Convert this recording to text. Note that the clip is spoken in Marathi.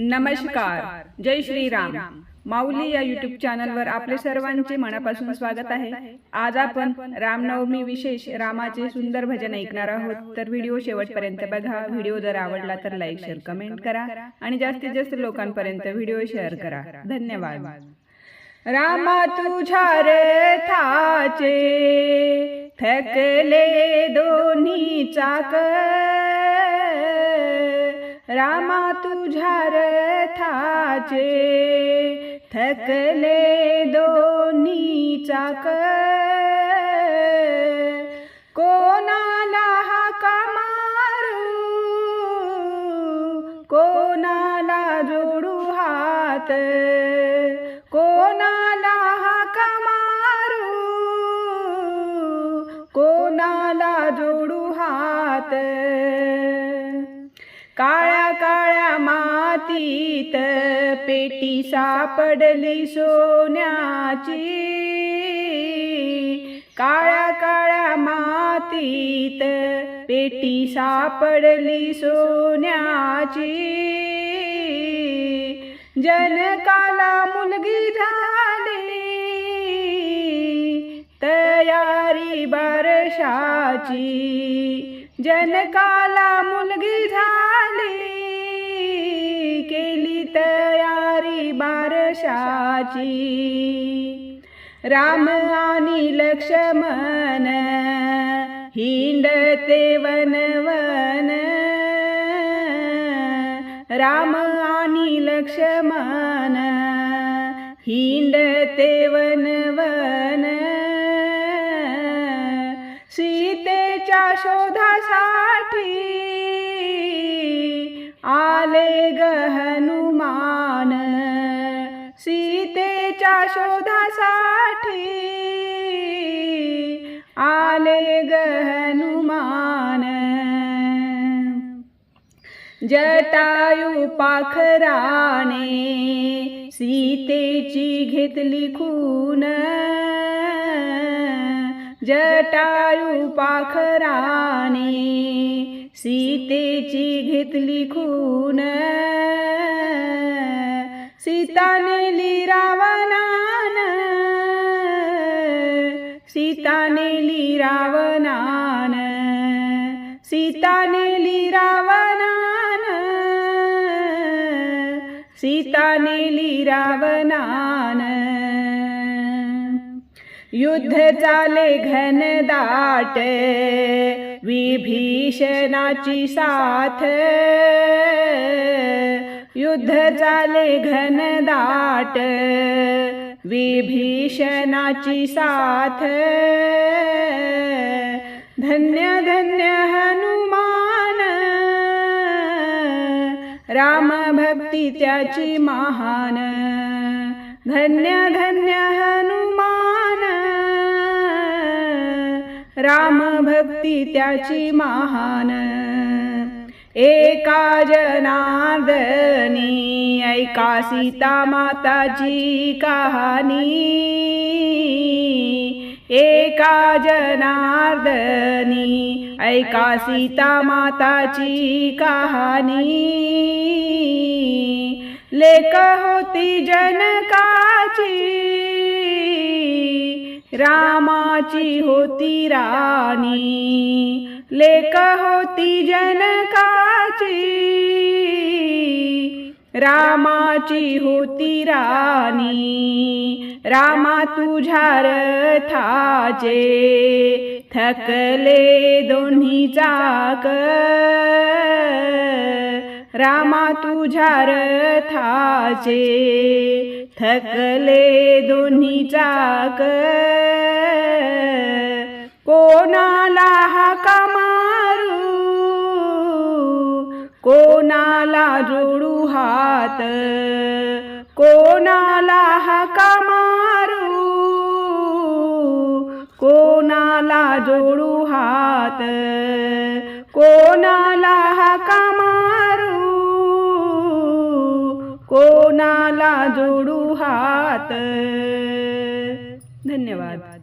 नमस्कार. जय श्रीराम. माऊली या युट्यूब चॅनलवर आपले सर्वांचे मनापासून स्वागत आहे. आज आपण रामनवमी विशेष रामाचे सुंदर भजन ऐकणार आहोत. तर व्हिडिओ शेवटपर्यंत बघा. व्हिडिओ जर आवडला तर लाईक शेअर कमेंट करा. आणि जास्तीत जास्त लोकांपर्यंत व्हिडिओ शेअर करा. धन्यवाद. रामा तुझ्या रथाचे थकले दोन्ही चाक रामा तुझ्या रथाचे थकले दोन्ही चाक कोणाला हाका मारू कोणाला जोडू हात कोणाला हाका मारू कोणाला जोडू हात काळ्या काळ्या मातीत पेटी सापडली सोन्याची. काळ्या काळ्या मातीत पेटी सापडली सोन्याची. जनकाला मुलगी झाली. तयारी बारशाची. जनकाला मुलगी झाली. तयारी बारशाची. राम आणि लक्ष्मण हिंडते वनवन. राम आणि लक्ष्मण हिंडते वनवन. सीतेच्या शोधासाठी साठी आले ग हनुमान. जटायू पाखराने सीतेची घेतली खून. जटायू पाखराने सीतेची घेतली खून. सीता सीता नेली रावणान सीता नेली रावणान सीता नेली रावणान. युद्ध चाले घनदाट विभीषणाची साथ. युद्ध चाले घनदाट विभीषणाची साथ. धन्य धन्य हनुमान. राम भक्ती त्याची महान. धन्य धन्य हनुमान. राम भक्ती त्याची महान. एका जनार्दनी ऐका सीता माताची कहाणी. एका जनार्दनी ऐका सीता माताची कहाणी. लेक होती जनकाची रामाची होती राणी. लेक होती जनकाची. रामाची होती राणी. रामा तुझ्या रथाचे. थकले दोन्ही चाक. रामा तुझ्या रथाचे. थकले दोन्ही चाक. कोणाला हा काम कोणाला जोडू हात? कोणाला हाका मारू? कोणाला जोडू हात? कोणाला हाका मारू? कोणाला जोडू हात? धन्यवाद.